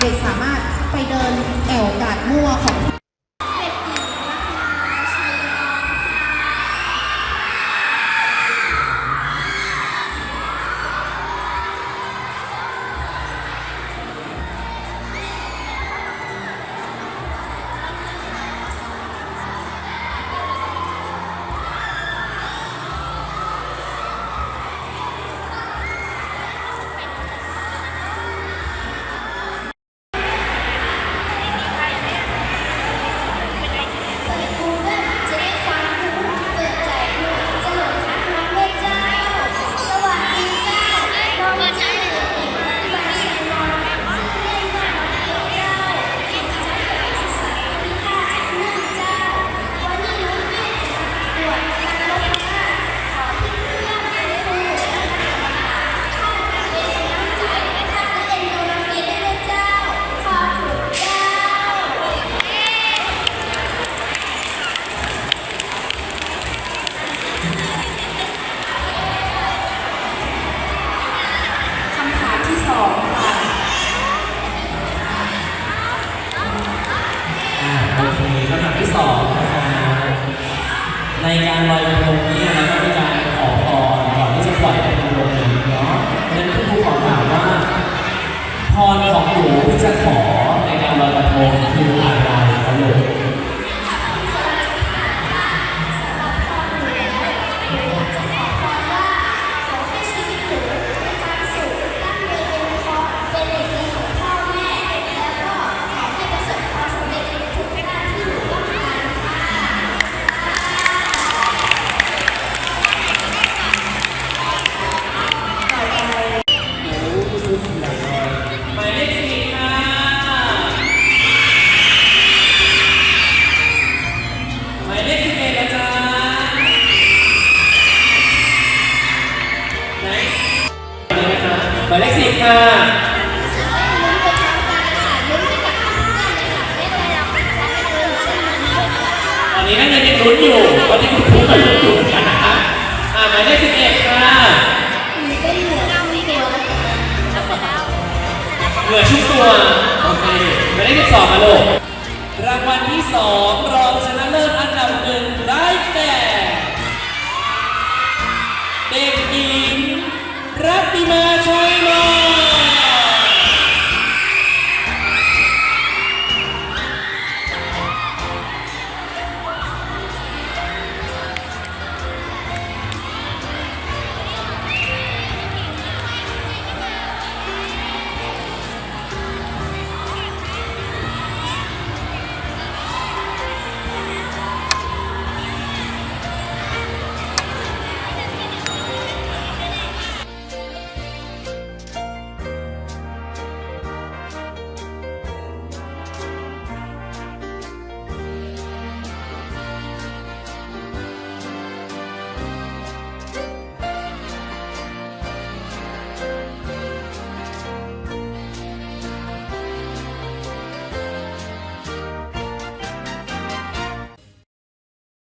เด็กๆสามารถไปเดิน การลอยกระทงนี่ยเราก็มีการขอพรก่อนที่จะปล่อยกระทงลงน้ำเนาะนั้นคุณครูขอถามว่าพรของหนูที่จะขอในการลอยกระทงคืออะไร นนี้นักเรียนยังลุ้นอยู่ตอนนี้คุณครูก็ลุ้นอยู่เหมือนกันนะคะอ่าหมายเลขสิบเอ็ดค่ะเหลือชุบตัวโอเคหมายเลขสิบสองมาลูกรางวัลที่สองรองชนะเลิศอันดับหนึ่งได้แก่เด็กหญิงรัตติมา